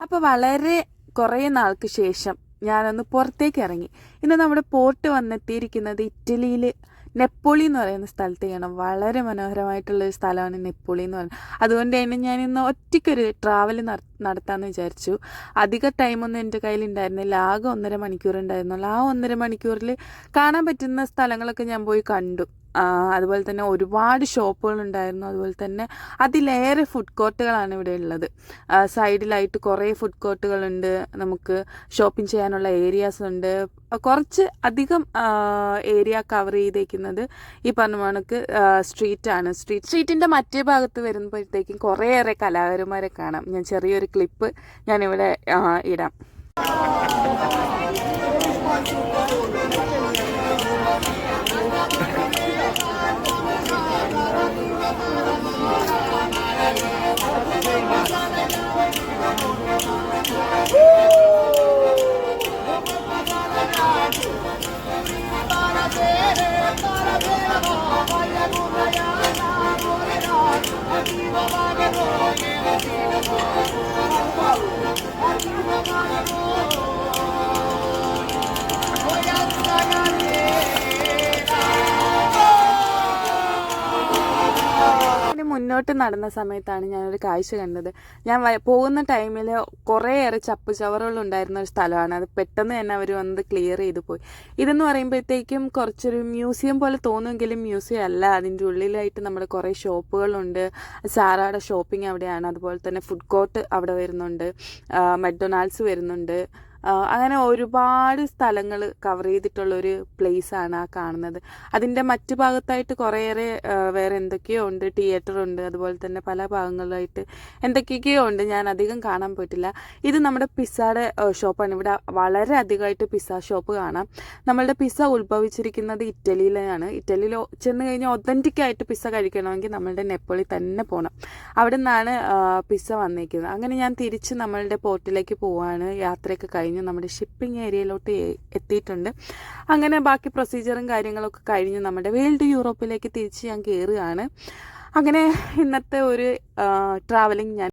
അപ്പോൾ വളരെ കുറേ നാൾക്ക് ശേഷം ഞാനൊന്ന് പുറത്തേക്ക് ഇറങ്ങി ഇന്ന് നമ്മുടെ പോർട്ട് വന്നെത്തിയിരിക്കുന്നത് ഇറ്റലിയിൽ നെപ്പോളി എന്ന് പറയുന്ന സ്ഥലത്തേക്കാണ് വളരെ മനോഹരമായിട്ടുള്ള ഒരു സ്ഥലമാണ് നെപ്പോളി എന്ന് പറയുന്നത്. അതുകൊണ്ട് തന്നെ ഞാൻ ഇന്ന് ഒറ്റയ്ക്കൊരു ട്രാവൽ നടത്താമെന്ന് വിചാരിച്ചു. അധിക ടൈമൊന്നും എന്റെ കയ്യിൽ ഉണ്ടായിരുന്നില്ല ആകെ ഒന്നര മണിക്കൂർ ഉണ്ടായിരുന്നുള്ളൂ ആ ഒന്നര മണിക്കൂറിൽ കാണാൻ പറ്റുന്ന സ്ഥലങ്ങളൊക്കെ ഞാൻ പോയി കണ്ടു. അതുപോലെ തന്നെ ഒരുപാട് ഷോപ്പുകൾ ഉണ്ടായിരുന്നു അതുപോലെ തന്നെ അതിലേറെ ഫുഡ് കോർട്ടുകളാണ് ഇവിടെ ഉള്ളത്. സൈഡിലായിട്ട് കുറേ ഫുഡ് കോർട്ടുകളുണ്ട് നമുക്ക് ഷോപ്പിംഗ് ചെയ്യാനുള്ള ഏരിയാസ് ഉണ്ട്. കുറച്ച് അധികം ഏരിയ കവർ ചെയ്തേക്കുന്നത് ഈ പറഞ്ഞ കണക്ക് സ്ട്രീറ്റ് ആണ്. സ്ട്രീറ്റ് സ്ട്രീറ്റിന്റെ മറ്റേ ഭാഗത്ത് വരുമ്പോഴത്തേക്കും കുറേയേറെ കലാകാരന്മാരെ കാണാം. ഞാൻ ചെറിയൊരു ക്ലിപ്പ് ഞാനിവിടെ ഇടാം. ഇതിന് മുന്നോട്ട് നടന്ന സമയത്താണ് ഞാനൊരു കാഴ്ച കണ്ടത്. ഞാൻ പോകുന്ന ടൈമിൽ കുറേയേറെ ചപ്പ് ചവറുകൾ ഉണ്ടായിരുന്ന ഒരു സ്ഥലമാണ്. അത് പെട്ടെന്ന് തന്നെ അവർ വന്നത് ക്ലിയർ ചെയ്തു പോയി. ഇതെന്ന് പറയുമ്പോഴത്തേക്കും കുറച്ചൊരു മ്യൂസിയം പോലെ തോന്നുമെങ്കിലും മ്യൂസിയം അല്ല. അതിന്റെ ഉള്ളിലായിട്ട് നമ്മുടെ കുറേ ഷോപ്പുകളുണ്ട്. സാറയുടെ ഷോപ്പിംഗ് അവിടെയാണ്. അതുപോലെ തന്നെ ഫുഡ് കോർട്ട് അവിടെ വരുന്നുണ്ട്. മെക്ഡൊണാൾഡ്സ് വരുന്നുണ്ട്. അങ്ങനെ ഒരുപാട് സ്ഥലങ്ങൾ കവർ ചെയ്തിട്ടുള്ള ഒരു പ്ലേസ് ആണ് ആ കാണുന്നത്. അതിന്റെ മറ്റു ഭാഗത്തായിട്ട് കുറേയേറെ വേറെ എന്തൊക്കെയോ ഉണ്ട്. തിയേറ്റർ ഉണ്ട്. അതുപോലെ തന്നെ പല ഭാഗങ്ങളിലായിട്ട് എന്തൊക്കെയൊക്കെയോ ഉണ്ട്. ഞാൻ അധികം കാണാൻ പറ്റില്ല ഇത് നമ്മുടെ പിസ്സയുടെ ഷോപ്പാണ് ഇവിടെ വളരെ അധികമായിട്ട് പിസ്സ ഷോപ്പ് കാണാം. നമ്മളുടെ പിസ്സ ഉത്ഭവിച്ചിരിക്കുന്നത് ഇറ്റലിയിലാണ്. ഇറ്റലിയിൽ ചെന്ന് കഴിഞ്ഞാൽ ഒതന്റിക് ആയിട്ട് പിസ്സ കഴിക്കണമെങ്കിൽ നമ്മളുടെ നെപ്പോളി തന്നെ പോകണം അവിടെ നിന്നാണ് പിസ്സ വന്നിരിക്കുന്നത് അങ്ങനെ ഞാൻ തിരിച്ച് നമ്മളുടെ പോർട്ടിലേക്ക് പോവാണ്. യാത്രയൊക്കെ കഴിഞ്ഞ് നമ്മുടെ ഷിപ്പിംഗ് ഏരിയയിലോട്ട് എത്തിയിട്ടുണ്ട്. അങ്ങനെ ബാക്കി പ്രൊസീജിയറും കാര്യങ്ങളൊക്കെ കഴിഞ്ഞ് നമ്മുടെ വേൾഡ് യൂറോപ്പിലേക്ക് തിരിച്ച് ഞാൻ കയറുകയാണ് അങ്ങനെ ഇന്നത്തെ ഒരു ട്രാവലിംഗ് ഞാൻ